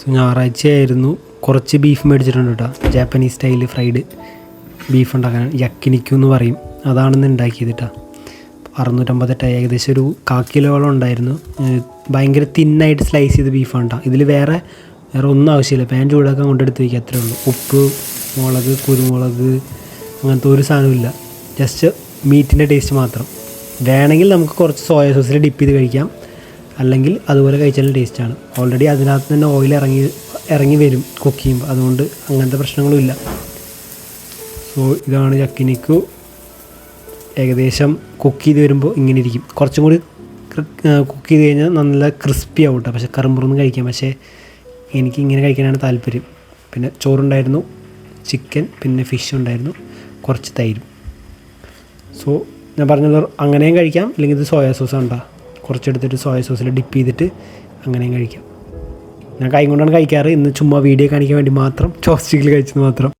So ഞായറാഴ്ചയായിരുന്നു. കുറച്ച് beef മേടിച്ചിട്ടുണ്ട് കേട്ടോ ജാപ്പനീസ് സ്റ്റൈൽ ഫ്രൈഡ് ബീഫ് ഉണ്ടാക്കാൻ. യക്കിനിക്കു എന്ന് പറയും. അതാണെന്ന് ഉണ്ടാക്കിയത് കേട്ടോ അറുന്നൂറ്റമ്പത്തെട്ട് ഏകദേശം ഒരു കാ ഉണ്ടായിരുന്നു. ഭയങ്കര തിന്നായിട്ട് സ്ലൈസ് ചെയ്ത് ബീഫാണ് കേട്ടോ ഇതിൽ വേറെ വേറെ ഒന്നും ആവശ്യമില്ല. പാൻ ചൂടാക്കാൻ കൊണ്ടെടുത്ത് വയ്ക്കുക അത്രേ ഉള്ളൂ. ഉപ്പ് മുളക് കുരുമുളക് അങ്ങനത്തെ ഒരു സാധനമില്ല ജസ്റ്റ് മീറ്റിന്റെ ടേസ്റ്റ് മാത്രം. വേണമെങ്കിൽ നമുക്ക് കുറച്ച് സോയ സോസിൽ ഡിപ്പ് ചെയ്ത് കഴിക്കാം. അല്ലെങ്കിൽ അതുപോലെ കഴിച്ചാലും ടേസ്റ്റാണ്. ഓൾറെഡി അതിനകത്ത് തന്നെ ഓയിൽ ഇറങ്ങി ഇറങ്ങി വരും കുക്ക് ചെയ്യുമ്പോൾ അതുകൊണ്ട് അങ്ങനത്തെ പ്രശ്നങ്ങളുമില്ല സോ ഇതാണ് ചക്കിനിക്കു. ഏകദേശം കുക്ക് ചെയ്ത് വരുമ്പോൾ ഇങ്ങനെ ഇരിക്കും. കുറച്ചും കൂടി കുക്ക് ചെയ്ത് കഴിഞ്ഞാൽ നല്ല ക്രിസ്പി ആവും കേട്ടോ പക്ഷേ കറുമ്പുറൊന്നും കഴിക്കാം. പക്ഷേ എനിക്ക് ഇങ്ങനെ കഴിക്കാനാണ് താല്പര്യം. പിന്നെ ചോറുണ്ടായിരുന്നു ചിക്കൻ പിന്നെ ഫിഷ് ഉണ്ടായിരുന്നു കുറച്ച് തൈരും. സോ ഞാൻ പറഞ്ഞത് അങ്ങനെയും കഴിക്കാം. അല്ലെങ്കിൽ ഇത് സോയാ സോസ് ഉണ്ടാ കുറച്ചെടുത്തിട്ട് സോയ സോസിൽ ഡിപ്പ് ചെയ്തിട്ട് അങ്ങനെയും കഴിക്കാം. ഞാൻ കൈ കൊണ്ടാണ് കഴിക്കാറ്. ഇന്ന് ചുമ്മാ വീഡിയോ കാണിക്കാൻ വേണ്ടി മാത്രം ചോപ്സ്റ്റിക്കിൽ കഴിച്ചത് മാത്രം.